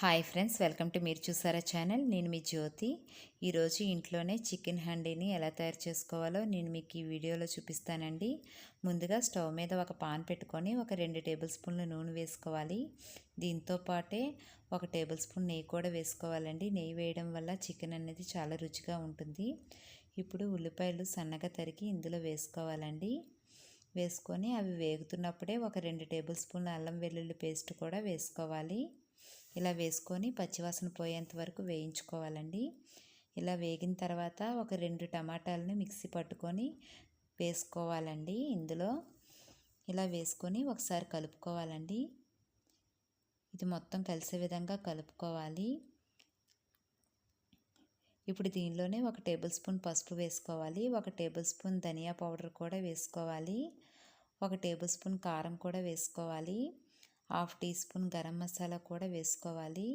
Hi friends welcome to మీరు చూసారా channel. నేను మీ జ్యోతి. ఈరోజు ఇంట్లోనే చికెన్ హండీని ఎలా తయారు చేసుకోవాలో నేను మీకు ఈ వీడియోలో చూపిస్తానండి. ముందుగా స్టవ్ మీద ఒక పాన్ పెట్టుకొని ఒక రెండు టేబుల్ స్పూన్ల నూనె వేసుకోవాలి. దీంతో పాటే ఒక టేబుల్ స్పూన్ నెయ్యి కూడా వేసుకోవాలండి. నెయ్యి వేయడం వల్ల చికెన్ అనేది చాలా రుచిగా ఉంటుంది. ఇప్పుడు ఉల్లిపాయలు సన్నగా తరిగి ఇందులో వేసుకోవాలండి. వేసుకొని అవి వేగుతున్నప్పుడే ఒక రెండు టేబుల్ స్పూన్ల అల్లం వెల్లుల్లి పేస్ట్ కూడా వేసుకోవాలి. ఇలా వేసుకొని పచ్చివాసన పోయేంత వరకు వేయించుకోవాలండి. ఇలా వేగిన తర్వాత ఒక రెండు టమాటాలని మిక్సీ పట్టుకొని వేసుకోవాలండి ఇందులో. ఇలా వేసుకొని ఒకసారి కలుపుకోవాలండి. ఇది మొత్తం కలిసే విధంగా కలుపుకోవాలి. ఇప్పుడు దీనిలోనే ఒక టేబుల్ స్పూన్ పసుపు వేసుకోవాలి. ఒక టేబుల్ స్పూన్ ధనియా పౌడర్ కూడా వేసుకోవాలి. ఒక టేబుల్ స్పూన్ కారం కూడా వేసుకోవాలి. Half teaspoon garam masala కూడా వేసుకోవాలి.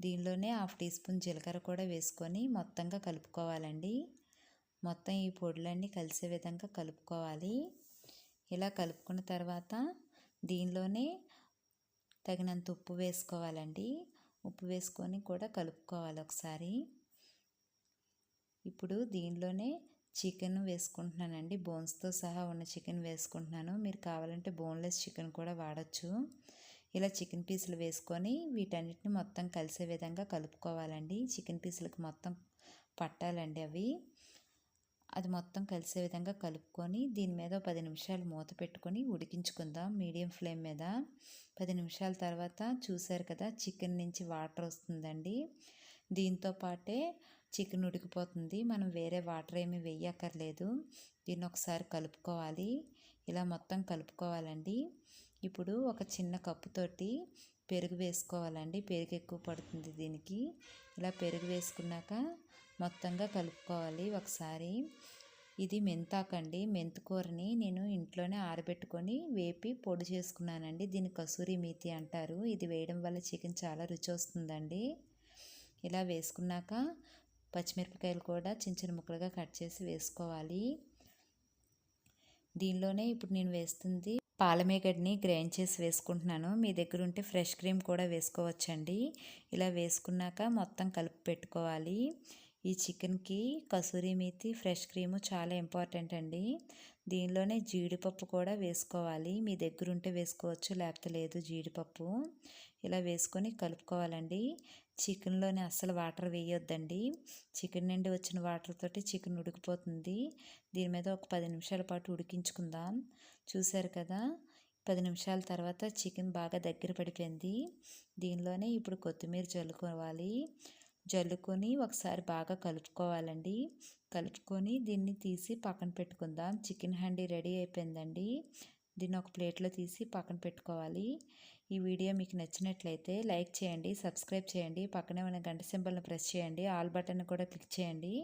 దీనిలోనే హాఫ్ టీ స్పూన్ జీలకర్ర కూడా వేసుకొని మొత్తంగా కలుపుకోవాలండి. మొత్తం ఈ పొడులన్నీ కలిసే విధంగా కలుపుకోవాలి. ఇలా కలుపుకున్న తర్వాత దీనిలోనే తగినంత ఉప్పు వేసుకోవాలండి. ఉప్పు వేసుకొని కూడా కలుపుకోవాలి ఒకసారి. ఇప్పుడు దీనిలోనే చికెన్ వేసుకుంటున్నానండి. బోన్స్తో సహా ఉన్న చికెన్ వేసుకుంటున్నాను. మీరు కావాలంటే బోన్లెస్ చికెన్ కూడా వాడచ్చు. ఇలా చికెన్ పీసులు వేసుకొని వీటన్నిటిని మొత్తం కలిసే విధంగా కలుపుకోవాలండి. చికెన్ పీసులకు మొత్తం పట్టాలండి అవి. అది మొత్తం కలిసే విధంగా కలుపుకొని దీని మీద పది నిమిషాలు మూత పెట్టుకొని ఉడికించుకుందాం మీడియం ఫ్లేమ్ మీద. పది నిమిషాల తర్వాత చూసారు కదా చికెన్ నుంచి వాటర్ వస్తుందండి. దీంతో పాటే చికెన్ ఉడికిపోతుంది. మనం వేరే వాటర్ ఏమి వేయక్కర్లేదు. దీన్ని ఒకసారి కలుపుకోవాలి. ఇలా మొత్తం కలుపుకోవాలండి. ఇప్పుడు ఒక చిన్న కప్పుతోటి పెరుగు వేసుకోవాలండి. పెరుగు ఎక్కువ పడుతుంది దీనికి. ఇలా పెరుగు వేసుకున్నాక మొత్తంగా కలుపుకోవాలి ఒకసారి. ఇది మెంతాకండి. మెంతుకూరని నేను ఇంట్లోనే ఆరబెట్టుకొని వేపి పొడి చేసుకున్నానండి. దీన్ని కసూరి మీతి అంటారు. ఇది వేయడం వల్ల చికెన్ చాలా రుచి వస్తుందండి. ఇలా వేసుకున్నాక పచ్చిమిరపకాయలు కూడా చిన్న చిన్న ముక్కలుగా కట్ చేసి వేసుకోవాలి. దీనిలోనే ఇప్పుడు నేను వేస్తుంది పాలమేగడ్ని గ్రైండ్ చేసి వేసుకుంటున్నాను. మీ దగ్గర ఉంటే ఫ్రెష్ క్రీమ్ కూడా వేసుకోవచ్చండి. ఇలా వేసుకున్నాక మొత్తం కలిపి పెట్టుకోవాలి. ఈ చికెన్కి కసూరి మేతి ఫ్రెష్ క్రీము చాలా ఇంపార్టెంట్ అండి. దీనిలోనే జీడిపప్పు కూడా వేసుకోవాలి. మీ దగ్గర ఉంటే వేసుకోవచ్చు లేకపోతే లేదు జీడిపప్పు. ఇలా వేసుకొని కలుపుకోవాలండి. చికెన్లోనే అస్సలు వాటర్ వేయొద్దండి. చికెన్ నుండి వచ్చిన వాటర్ తోటి చికెన్ ఉడికిపోతుంది. దీని మీద ఒక పది నిమిషాల పాటు ఉడికించుకుందాం. చూశారు కదా? పది నిమిషాల తర్వాత చికెన్ బాగా దగ్గర పడిపోయింది. దీనిలోనే ఇప్పుడు కొత్తిమీర చల్లుకోవాలి. జల్లుకొని ఒకసారి బాగా కలుపుకోవాలండి. కలుపుకొని దీన్ని తీసి పక్కన పెట్టుకుందాం. చికెన్ హండీ రెడీ అయిపోయిందండి. దీన్ని ఒక ప్లేట్లో తీసి పక్కన పెట్టుకోవాలి. ఈ వీడియో మీకు నచ్చినట్లయితే లైక్ చేయండి సబ్స్క్రైబ్ చేయండి పక్కనే ఉన్న గంట సింబల్ని ప్రెస్ చేయండి ఆల్ బటన్ కూడా క్లిక్ చేయండి.